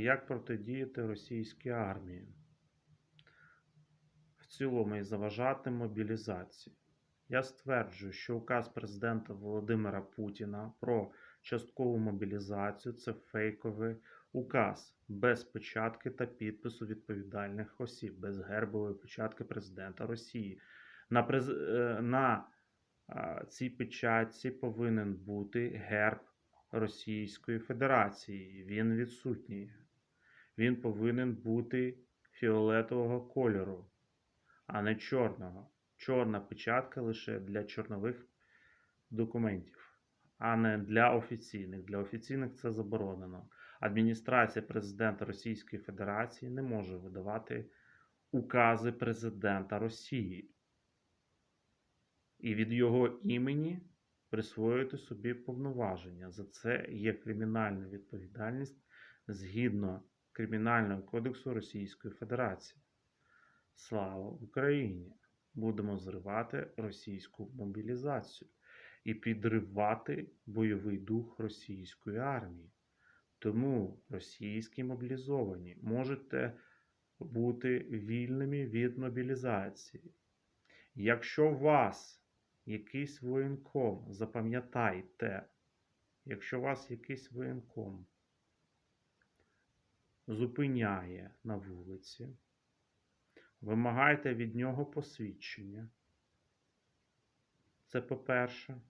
Як протидіяти російській армії? В цілому і заважати мобілізації. Я стверджую, що указ президента Володимира Путіна про часткову мобілізацію це фейковий указ без печатки та підпису відповідальних осіб, без гербової печатки президента Росії. На, през... е, на цій печатці повинен бути герб Російської Федерації. Він відсутній. Він повинен бути фіолетового кольору, а не чорного. Чорна печатка лише для чорнових документів, а не для офіційних. Для офіційних це заборонено. Адміністрація президента Російської Федерації не може видавати укази президента Росії і від його імені присвоювати собі повноваження. За це є кримінальна відповідальність згідно Кримінального кодексу Російської Федерації. Слава Україні! Будемо зривати російську мобілізацію і підривати бойовий дух російської армії. Тому російські мобілізовані можете бути вільними від мобілізації. Якщо вас якийсь воєнком, запам'ятайте, якщо вас якийсь воєнком зупиняє на вулиці, вимагайте від нього посвідчення. Це по-перше.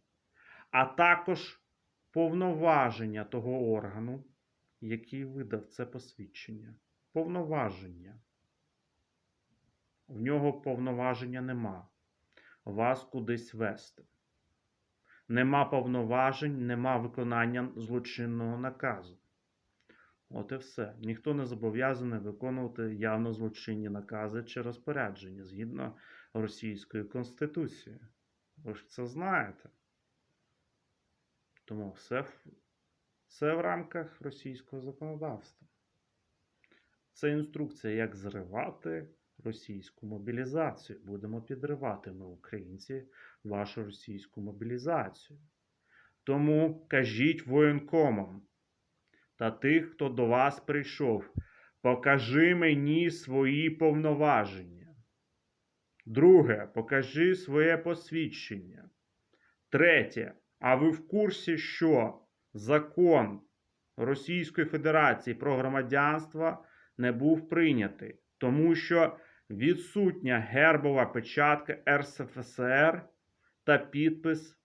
А також повноваження того органу, який видав це посвідчення. Повноваження. В нього повноваження нема. Вас кудись вести. Нема повноважень, нема виконання злочинного наказу. От і все. Ніхто не зобов'язаний виконувати явно злочинні накази чи розпорядження згідно Російської Конституції. Ви ж це знаєте. Тому все все в рамках російського законодавства. Це інструкція, як зривати російську мобілізацію. Будемо підривати ми, українці, вашу російську мобілізацію. Тому кажіть воєнкомам та тих, хто до вас прийшов, покажи мені свої повноваження. Друге, покажи своє посвідчення. Третє, а ви в курсі, що закон Російської Федерації про громадянство не був прийнятий, тому що відсутня гербова печатка РСФСР та підпис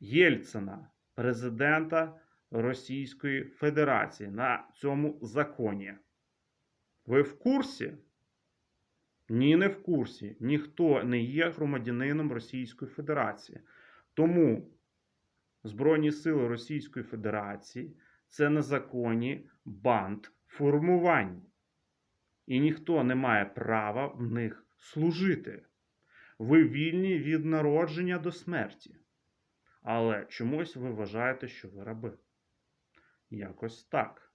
Єльцина, президента Російської Федерації на цьому законі. Ви в курсі? Ні, не в курсі. Ніхто не є громадянином Російської Федерації. Тому Збройні Сили Російської Федерації це незаконні банд формування. І ніхто не має права в них служити. Ви вільні від народження до смерті. Але чомусь ви вважаєте, що ви раби. Якось так.